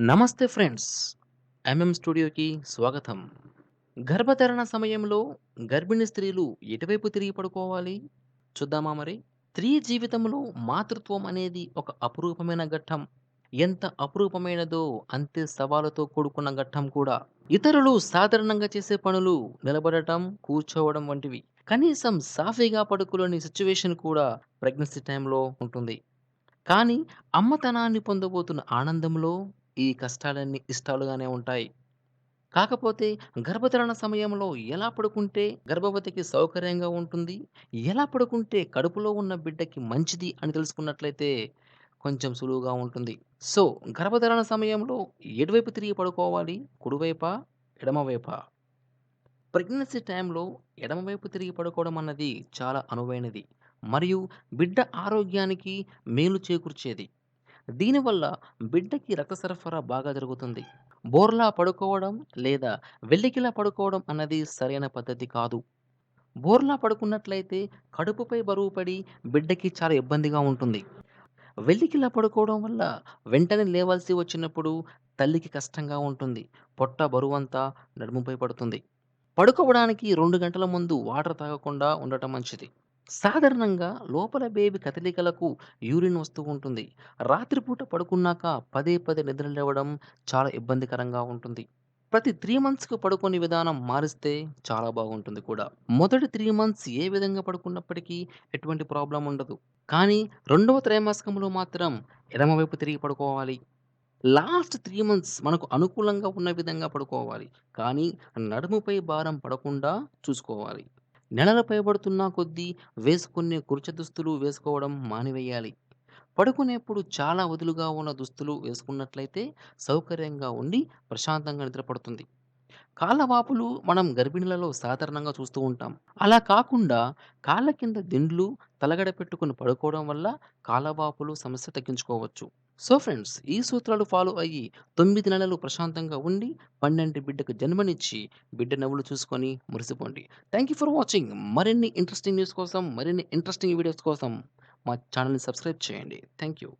నమస్తే friends. MM స్టూడియోకి స్వాగతం. గర్భధారణ సమయంలో గర్భిణీ స్త్రీలు ఎటువైపు తిరిగి పడుకోవాలి? చూద్దామా మరి? స్త్రీ జీవితంలో మాతృత్వం అనేది ఒక అపురూపమైన ఘట్టం. ఎంత అపురూపమైనదో అంతే సవాలుతో కూడుకున్న ఘట్టం కూడా. ఇతరులు సాధారణంగా చేసే పనులు నిలబడటం కూర్చోవడం వంటివి. కనీసం సాఫీగా పడుకోలేని సిచ్యువేషన్ కూడా ప్రెగ్నెన్సీ టైంలో ఉంటుంది. కానీ అమ్మతనాన్ని పొందబోతున్న ఆనందంలో ఈ కష్టాలన్నీ ఇష్టాలుగానే ఉంటాయి. కాకపోతే గర్భధారణ సమయంలో ఎలా పడుకుంటే గర్భవతికి సౌకర్యంగా ఉంటుంది? ఎలా పడుకుంటే కడుపులో ఉన్న బిడ్డకి మంచిది అని తెలుసుకున్నట్లయితే కొంచెం సులువుగా ఉంటుంది. సో గర్భధారణ సమయంలో ఎటువైపు తిరిగి పడుకోవాలి? కుడివైపా? ఎడమవైపా? ప్రెగ్నెన్సీ టైంలో ఎడమవైపు తిరిగి పడుకోవడం అన్నది చాలా అనువైనది. మరియు బిడ్డ ఆరోగ్యానికి మేలు చేకూర్చేది. దీనివల్ల బిడ్డకి రక్త సరఫరా బాగా జరుగుతుంది. బోర్లా పడుకోవడం లేదా వెల్లికిలా పడుకోవడం అన్నది సరైన పద్ధతి కాదు. బోర్లా పడుకున్నట్లయితే కడుపుపై బరువు పడి బిడ్డకి చాలా ఇబ్బందిగా ఉంటుంది. వెల్లికిలా పడుకోవడం వల్ల వెంటనే లేవాల్సి వచ్చినప్పుడు తల్లికి కష్టంగా ఉంటుంది. పొట్ట బరువంతా నడుముపై పడుతుంది. పడుకోవడానికి రెండు గంటల ముందు వాటర్ తాగకుండా ఉండటం మంచిది. సాధారణంగా లోపల బేబీ కదలికలకు యూరిన్ వస్తూ ఉంటుంది. రాత్రిపూట పడుకున్నాక పదే పదే నిద్ర లేవడం చాలా ఇబ్బందికరంగా ఉంటుంది. ప్రతి త్రీ మంత్స్కి పడుకునే విధానం మారిస్తే చాలా బాగుంటుంది కూడా. మొదటి త్రీ మంత్స్ ఏ విధంగా పడుకున్నప్పటికీ ఎటువంటి ప్రాబ్లం ఉండదు. కానీ రెండవ త్రైమాసికంలో మాత్రం ఎడమవైపు తిరిగి పడుకోవాలి. లాస్ట్ త్రీ మంత్స్ మనకు అనుకూలంగా ఉన్న విధంగా పడుకోవాలి. కానీ నడుముపై భారం పడకుండా చూసుకోవాలి. నెలలు పైబడుతున్నా కొద్దీ వేసుకునే కుర్చ దుస్తులు వేసుకోవడం మానివేయాలి. పడుకునేప్పుడు చాలా వదులుగా ఉన్న దుస్తులు వేసుకున్నట్లయితే సౌకర్యంగా ఉండి ప్రశాంతంగా నిద్రపడుతుంది. కాళ్ళవాపులు మనం గర్భిణులలో సాధారణంగా చూస్తూ ఉంటాం. అలా కాకుండా కాళ్ళ కింద దిండ్లు తలగడ పెట్టుకుని పడుకోవడం వల్ల కాళ్ళవాపులు సమస్య తగ్గించుకోవచ్చు. సో ఫ్రెండ్స్ ఈ సూత్రాలు ఫాలో అయ్యి తొమ్మిది నెలలు ప్రశాంతంగా ఉండి పన్నెండు బిడ్డకు జన్మనిచ్చి బిడ్డ నవ్వులు చూసుకొని మురిసిపోండి. థ్యాంక్ యూ ఫర్ వాచింగ్ మరిన్ని ఇంట్రెస్టింగ్ న్యూస్ కోసం మరిన్ని ఇంట్రెస్టింగ్ వీడియోస్ కోసం మా ఛానల్ని సబ్స్క్రైబ్ చేయండి. Thank you